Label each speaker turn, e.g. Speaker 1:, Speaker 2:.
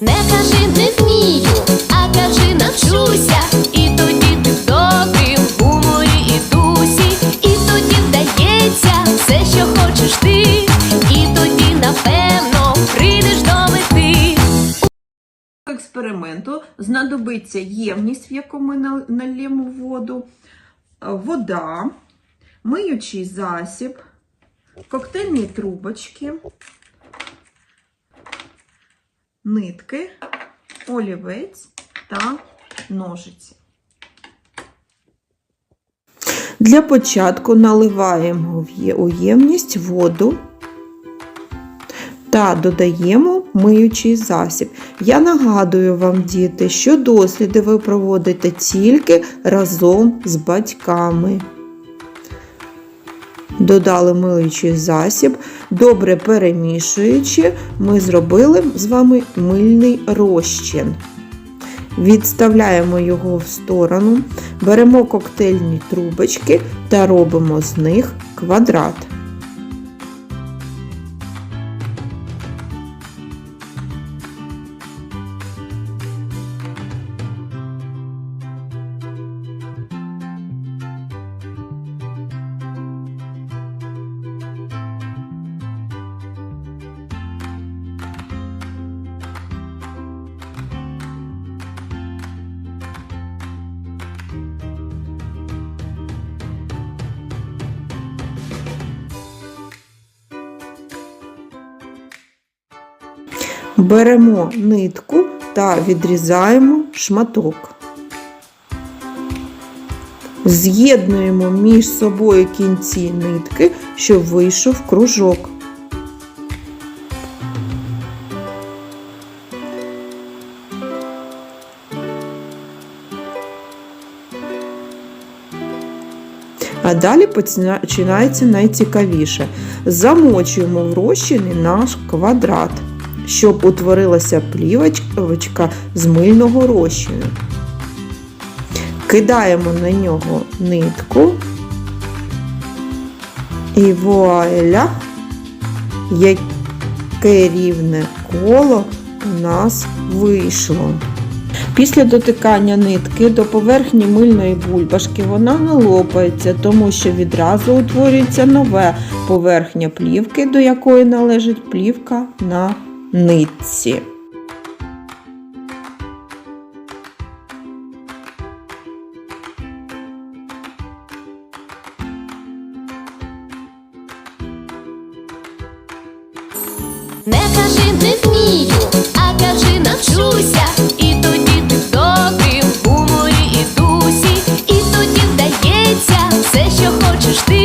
Speaker 1: Не кажи не вмію, а кажи навчуся. І тоді ти в добрім гуморі і дусі, і тоді вдається все, що хочеш ти, і тоді, напевно, прийдеш до мети.
Speaker 2: експерименту знадобиться ємність, в яку ми нал- нальємо воду, е, вода, миючий засіб, коктейльні трубочки, нитки, олівець та ножиці. Для початку наливаємо в ємність воду та додаємо миючий засіб. Я нагадую вам, діти, що досліди ви проводите тільки разом з батьками. Додали миючий засіб, добре перемішуючи, ми зробили з вами мильний розчин. Відставляємо його в сторону, беремо коктейльні трубочки та робимо з них квадрат. Беремо нитку та відрізаємо шматок. З'єднуємо між собою кінці нитки, щоб вийшов кружок. А далі починається найцікавіше. Замочуємо в розчині наш квадрат, щоб утворилася плівочка з мильного розчину. Кидаємо на нього нитку і вуаля, яке рівне коло у нас вийшло. Після дотикання нитки до поверхні мильної бульбашки вона не лопається, тому що відразу утворюється нове поверхня плівки, до якої належить плівка на нитці.
Speaker 1: Не кажи не вмію, а кажи навчуся, і тоді ти добрим у морі і дусі, і тоді вдається все, що хочеш ти.